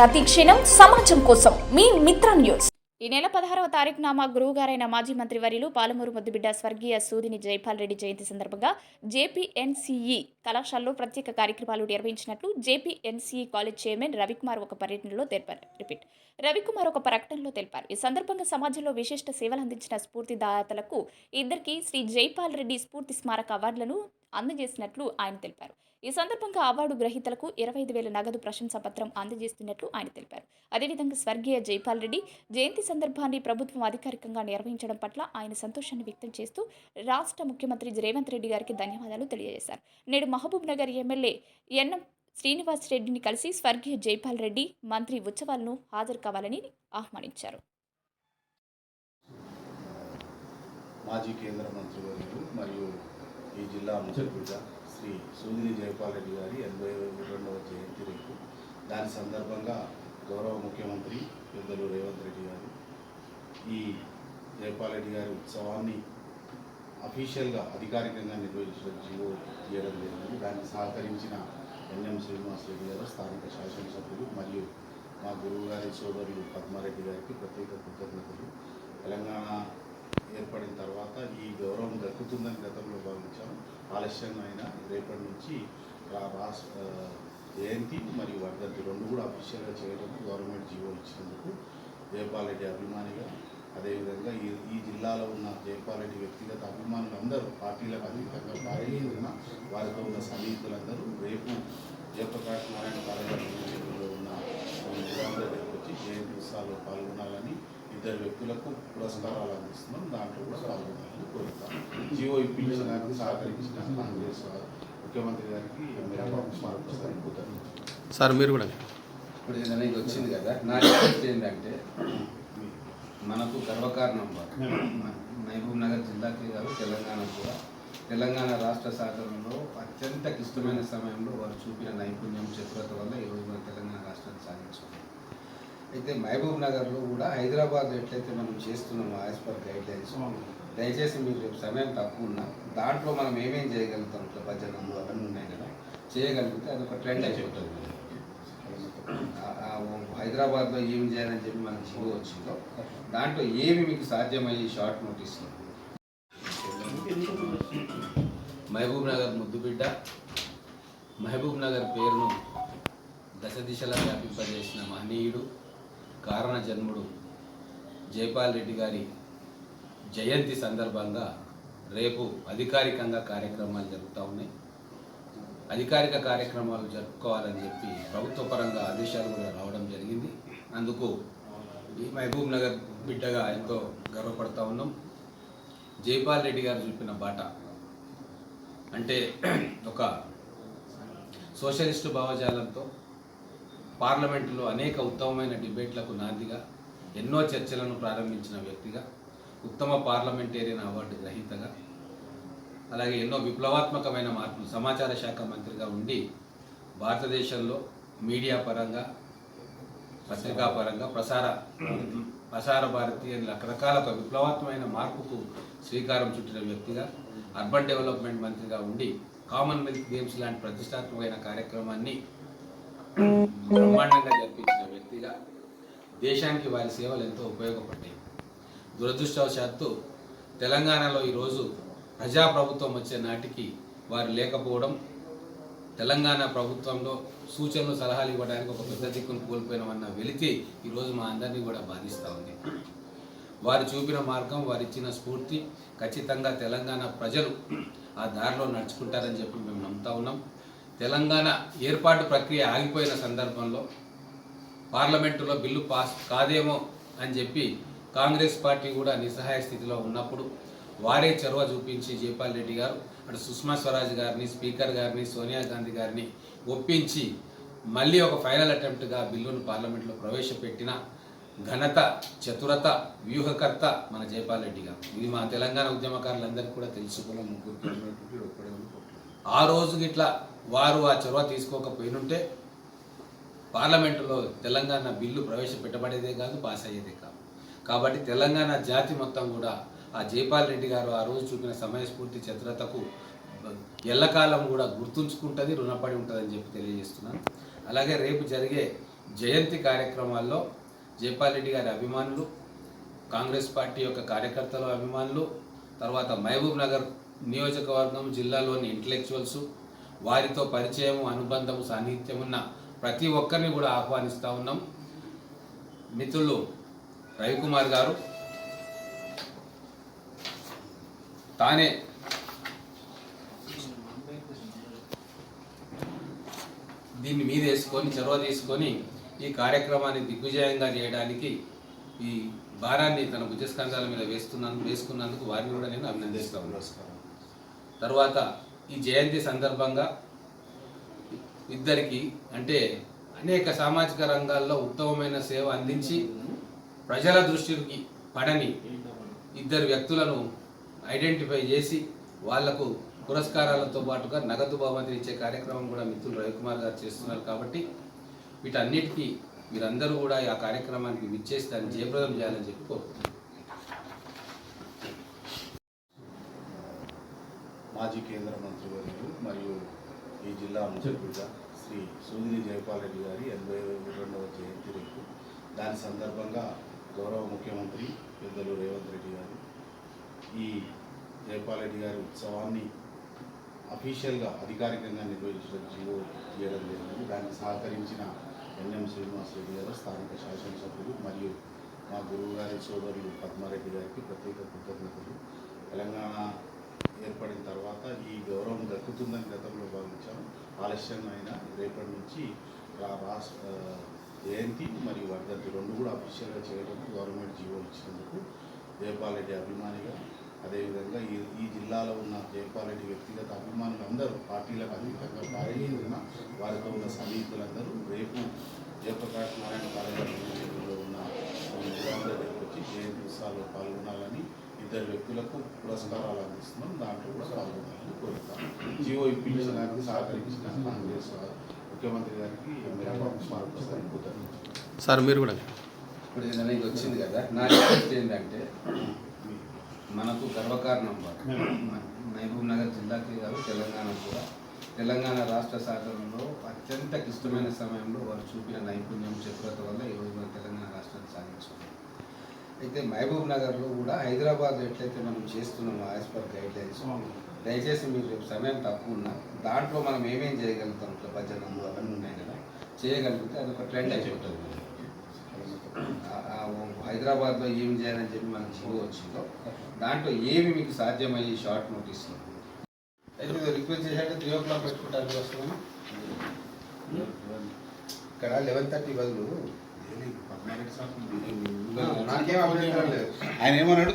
ప్రతి క్షణం సమాజం కోసం. మీ మిత్ర న్యూస్. ఈ నెల పదహారవ తారీఖున మా గురువుగారైన మాజీ మంత్రి వర్యులు పాలమూరు ముద్దుబిడ్డ స్వర్గీయ సూదిని జైపాల్ రెడ్డి జయంతి సందర్భంగా జేపీఎన్సీఈ కళాశాలలో ప్రత్యేక కార్యక్రమాలు నిర్వహించినట్లు జేపీఎన్సీఈ కాలేజ్ చైర్మన్ రవికుమార్ ఒక పర్యటనలో తెలిపారు. రిపీట్. రవికుమార్ ఒక ప్రకటనలో తెలిపారు. ఈ సందర్భంగా సమాజంలో విశిష్ట సేవలు అందించిన స్ఫూర్తిదాతలకు ఇద్దరికి శ్రీ జైపాల్ రెడ్డి స్ఫూర్తి స్మారక అవార్డులను అందజేసినట్లు ఆయన తెలిపారు. ఈ సందర్భంగా అవార్డు గ్రహీతలకు ఇరవై ఐదు వేల నగదు ప్రశంసాపత్రం అందజేస్తున్నట్లు ఆయన తెలిపారు. అదేవిధంగా స్వర్గీయ జైపాల్ రెడ్డి జయంతి సందర్భాన్ని ప్రభుత్వం అధికారికంగా నిర్వహించడం పట్ల ఆయన సంతోషాన్ని వ్యక్తం చేస్తూ రాష్ట్ర ముఖ్యమంత్రి రేవంత్ రెడ్డి గారికి ధన్యవాదాలు తెలియజేశారు. నేడు Mahabub Nagar MLA N M Srinivas రెడ్డిని కలిసి స్వర్గీయ జైపాల్ రెడ్డి మంత్రి ఉత్సవాలను హాజరు కావాలని ఆహ్వానించారు. మాజీ కేంద్ర మంత్రివర్యులు మరియు ఈ జిల్లా ముఖ్యబిడ్డ శ్రీ సూదిరి జయపాల్ రెడ్డి గారి ఎనభై రెండవ జయంతి రేపు దాని సందర్భంగా గౌరవ ముఖ్యమంత్రి పెద్దలు రేవంత్ రెడ్డి గారు ఈ జయపాల్ రెడ్డి గారి ఉత్సవాన్ని అఫీషియల్గా అధికారికంగా నిర్వహించిన జీవో తీయడం జరిగింది. దానికి సహకరించిన ఎన్ఎం శ్రీనివాస్ రెడ్డి గారు స్థానిక శాసనసభ్యులు మరియు మా గురువు గారి సోదరులు పద్మారెడ్డి గారికి ప్రత్యేక కృతజ్ఞతలు. తెలంగాణ ఏర్పడిన తర్వాత ఈ గౌరవం దక్కుతుందని గతంలో భావించాం. ఆలస్యంగా అయినా రేపటి నుంచి రాష్ట్ర జయంతి మరియు వర్ధంతి రెండు కూడా అఫీషియల్గా చేయడం గవర్నమెంట్ జీవో ఇచ్చినందుకు జయపాల్ రెడ్డి అభిమానిగా అదేవిధంగా ఈ ఈ జిల్లాలో ఉన్న జయపాల్ రెడ్డి వ్యక్తిగత అభిమానులు అందరూ పార్టీలకు అతీతంగా పార్టీ ఉన్న వారితో ఉన్న సన్నిహితులందరూ రేపు జయప్రకాష్ నారాయణ కార్యక్రమంలో ఉన్న గ్రామ దగ్గరికి వచ్చి జయంతి ఉత్సవాల్లో పాల్గొనాలని ఇద్దరు వ్యక్తులకు పురస్కారాలు అందిస్తున్నాం. దాంట్లో కూడా పాల్గొనాలని కోరుతాం. జియో ఇప్పించడానికి సహకరించిన కాంగ్రెస్ ముఖ్యమంత్రి గారికి సార్ మీరు కూడా. ఇప్పుడు ఏదైనా ఇది వచ్చింది కదా నా రిక్వెస్ట్ ఏంటంటే మనకు గర్వకారణం మహబూబ్ నగర్ జిల్లాకి కాదు తెలంగాణ కూడా. తెలంగాణ రాష్ట్ర సాధనలో అత్యంత క్లిష్టమైన సమయంలో వారు చూపిన నైపుణ్యం చతురత వల్ల ఈరోజు మన తెలంగాణ రాష్ట్రాన్ని సాధించుకున్నాం అయితే మహబూబ్ నగర్లో కూడా హైదరాబాద్ ఎట్లయితే మనం చేస్తున్నామో యాజ్ పర్ గైడ్ లైన్స్ దయచేసి మీరు రేపు సమయం తక్కువ ఉన్నా దాంట్లో మనం ఏమేం చేయగలుగుతాం? ఇట్లా భజనలు అవన్నీ ఉన్నాయి కదా చేయగలిగితే అదొక ట్రెండ్ అయిపోతుంది. హైదరాబాద్లో ఏం చేయాలని చెప్పి మనకు జీవో వచ్చిందో దాంట్లో ఏమి మీకు సాధ్యమయ్యే షార్ట్ నోటీస్లో మహబూబ్ నగర్ ముద్దుబిడ్డ మహబూబ్ నగర్ పేరును దశ దిశలా వ్యాపింపజేసిన మహనీయుడు కారణ జన్ముడు జైపాల్ రెడ్డి గారి జయంతి సందర్భంగా రేపు అధికారికంగా కార్యక్రమాలు జరుగుతూ ఉన్నాయి. అధికారిక కార్యక్రమాలు జరుపుకోవాలని చెప్పి ప్రభుత్వ పరంగా ఆదేశాలు కూడా రావడం జరిగింది. అందుకు ఈ మహబూబ్ నగర్ బిడ్డగా ఎంతో గర్వపడతా ఉన్నాం. జైపాల్ రెడ్డి గారు చూపిన బాట అంటే ఒక సోషలిస్టు భావజాలంతో పార్లమెంటులో అనేక ఉత్తమమైన డిబేట్లకు నాందిగా ఎన్నో చర్చలను ప్రారంభించిన వ్యక్తిగా ఉత్తమ పార్లమెంటేరియన్ అవార్డు గ్రహీతగా అలాగే ఎన్నో విప్లవాత్మకమైన మార్పులు సమాచార శాఖ మంత్రిగా ఉండి భారతదేశంలో మీడియా పరంగా పత్రికా పరంగా ప్రసార ప్రసార భారతి అని రకరకాల ఒక విప్లవాత్మకమైన మార్పుకు శ్రీకారం చుట్టిన వ్యక్తిగా అర్బన్ డెవలప్మెంట్ మంత్రిగా ఉండి కామన్వెల్త్ గేమ్స్ లాంటి ప్రతిష్టాత్మకమైన కార్యక్రమాన్ని బ్రహ్మాండంగా జరిపించిన వ్యక్తిగా దేశానికి వారి సేవలు ఎంతో ఉపయోగపడ్డాయి. దురదృష్టవశాత్తు తెలంగాణలో ఈరోజు ప్రజాప్రభుత్వం వచ్చే నాటికి వారు లేకపోవడం తెలంగాణ ప్రభుత్వంలో సూచనలు సలహాలు ఇవ్వడానికి ఒక పెద్ద దిక్కును కోల్పోయినామన్న వెలితి ఈరోజు మా అందరినీ కూడా బాధిస్తూ ఉంది. వారు చూపిన మార్గం వారు ఇచ్చిన స్ఫూర్తి ఖచ్చితంగా తెలంగాణ ప్రజలు ఆ దారిలో నడుచుకుంటారని చెప్పి మేము నమ్ముతా ఉన్నాం. తెలంగాణ ఏర్పాటు ప్రక్రియ ఆగిపోయిన సందర్భంలో పార్లమెంటులో బిల్లు పాస్ కాదేమో అని చెప్పి కాంగ్రెస్ పార్టీ కూడా నిస్సహాయ స్థితిలో ఉన్నప్పుడు వారే చొరవ చూపించి జైపాల్ రెడ్డి గారు అటు సుష్మా స్వరాజ్ గారిని స్పీకర్ గారిని సోనియా గాంధీ గారిని ఒప్పించి మళ్ళీ ఒక ఫైనల్ అటెంప్ట్గా బిల్లును పార్లమెంట్లో ప్రవేశపెట్టిన ఘనత చతురత వ్యూహకర్త మన జైపాల్ రెడ్డి గారు. ఇది మా తెలంగాణ ఉద్యమకారులందరికీ కూడా తెలుసుకోవాలని ఆ రోజు ఇట్లా వారు ఆ చొరవ తీసుకోకపోయినుంటే పార్లమెంటులో తెలంగాణ బిల్లు ప్రవేశపెట్టబడేదే కాదు పాస్ అయ్యేదే కాదు. కాబట్టి తెలంగాణ జాతి మొత్తం కూడా ఆ జైపాల్ రెడ్డి గారు ఆ రోజు చూపిన సమయస్ఫూర్తి చతురతకు ఎల్లకాలం కూడా గుర్తుంచుకుంటుంది రుణపడి ఉంటుందని చెప్పి తెలియజేస్తున్నాను. అలాగే రేపు జరిగే జయంతి కార్యక్రమాల్లో జైపాల్ రెడ్డి గారి అభిమానులు కాంగ్రెస్ పార్టీ యొక్క కార్యకర్తల అభిమానులు తర్వాత మహబూబ్ నగర్ నియోజకవర్గం జిల్లాలోని ఇంటలెక్చువల్స్ వారితో పరిచయం అనుబంధం సాన్నిహిత్యం ఉన్న ప్రతి ఒక్కరిని కూడా ఆహ్వానిస్తూ ఉన్నాం. మిత్రులు రవికుమార్ గారు తానే దీన్ని మీద వేసుకొని చొరవ తీసుకొని ఈ కార్యక్రమాన్ని దిగ్విజయంగా చేయడానికి ఈ భారాన్ని తన భుజస్కంధాల మీద వేస్తున్నందుకు వేసుకున్నందుకు వారిని కూడా నేను అభినందిస్తా ఉన్నాను నమస్కారం. తర్వాత ఈ జయంతి సందర్భంగా ఇద్దరికి అంటే అనేక సామాజిక రంగాల్లో ఉత్తమమైన సేవ అందించి ప్రజల దృష్టికి పడని ఇద్దరు వ్యక్తులను ఐడెంటిఫై చేసి వాళ్ళకు పురస్కారాలతో పాటుగా నగదు బహుమతిని ఇచ్చే కార్యక్రమం కూడా మిత్రులు రవికుమార్ గారు చేస్తున్నారు కాబట్టి వీటన్నిటికీ మీరందరూ కూడా ఆ కార్యక్రమానికి విచ్చేసి దాన్ని జయప్రదం చేయాలని చెప్పుకో మాజీ కేంద్ర మంత్రి వర్యులు మరియు ఈ జిల్లా ముఖ్యబిడ్డ శ్రీ సూదిని జయపాల్ రెడ్డి గారి ఎనభై రెండవ జయంతి రేపు దాని సందర్భంగా గౌరవ ముఖ్యమంత్రి పెద్దలు రేవంత్ రెడ్డి గారు ఈ జయపాల్ రెడ్డి గారి ఉత్సవాన్ని అఫీషియల్గా అధికారికంగా నిర్వహించడం జీవో చేయడం జరిగింది. దానికి సహకరించిన ఎన్ఎం శ్రీనివాస్ రెడ్డి గారు స్థానిక శాసనసభ్యులు మరియు మా గురువు గారి సోదరులు పద్మారెడ్డి గారికి ప్రత్యేక కృతజ్ఞతలు. తెలంగాణ ఏర్పడిన తర్వాత ఈ గౌరవం దక్కుతుందని గతంలో భావించాము ఆలస్యంగా అయినా రేపటి నుంచి రాష్ట్ర జయంతి మరియు వర్ధంతి రెండు కూడా అఫీషియల్గా చేయడం గవర్నమెంట్ జీవో ఇచ్చినందుకు జయపాల్ రెడ్డి అభిమానిగా అదేవిధంగా ఈ ఈ జిల్లాలో ఉన్న జయపాల్ రెడ్డి వ్యక్తిగత అభిమానులు అందరూ పార్టీలకు అతీతంగా పార్టీ ఉన్న వారితో ఉన్న సన్నిహితులందరూ రేపు జయప్రకాష్ నారాయణ కార్యక్రమంలో ఉన్న దగ్గరికి వచ్చి జయంతి ఉత్సవాల్లో పాల్గొనాలని ఇద్దరు వ్యక్తులకు పురస్కారాలు అందిస్తున్నాం. దాంట్లో కూడా పాల్గొనాలని కోరుతాం జీవో ఇప్పించడానికి సహకరించిన కాంగ్రెస్ ముఖ్యమంత్రి గారికి కృతజ్ఞతలు సార్ మీరు కూడా. ఇప్పుడు ఏదైనా ఇది వచ్చింది కదా నా రిక్వెస్ట్ ఏంటంటే మనకు గర్వకారణం మహబూబ్ నగర్ జిల్లాకి కాదు తెలంగాణ కూడా. తెలంగాణ రాష్ట్ర సాధనలో అత్యంత క్లిష్టమైన సమయంలో వారు చూపిన నైపుణ్యం చతురత వల్ల ఈరోజు మన తెలంగాణ రాష్ట్రాన్ని సాధించుకున్నాం అయితే మహబూబ్ నగర్లో కూడా హైదరాబాద్ ఎట్లయితే మనం చేస్తున్నామో యాజ్ పర్ గైడ్ లైన్స్ దయచేసి మీరు రేపు సమయం తక్కువ ఉన్నా దాంట్లో మనం ఏమేం చేయగలుగుతాం ఇట్లా భజనలు అవన్నీ ఉన్నాయి కదా చేయగలిగితే అదొక ట్రెండ్ అయిపోతుంది. హైదరాబాద్లో ఏం చేయాలని చెప్పి మనకు జీవో వచ్చిందో దాంట్లో ఏమి మీకు సాధ్యమయ్యే షార్ట్ నోటీస్లో అయితే మీరు రిక్వెస్ట్ చేశాక త్రీ ఓ క్లాక్ పెట్టుకుంటానికి వస్తున్నాము ఇక్కడ లెవెన్ థర్టీ బదులు ఆయన ఏమన్నాడు?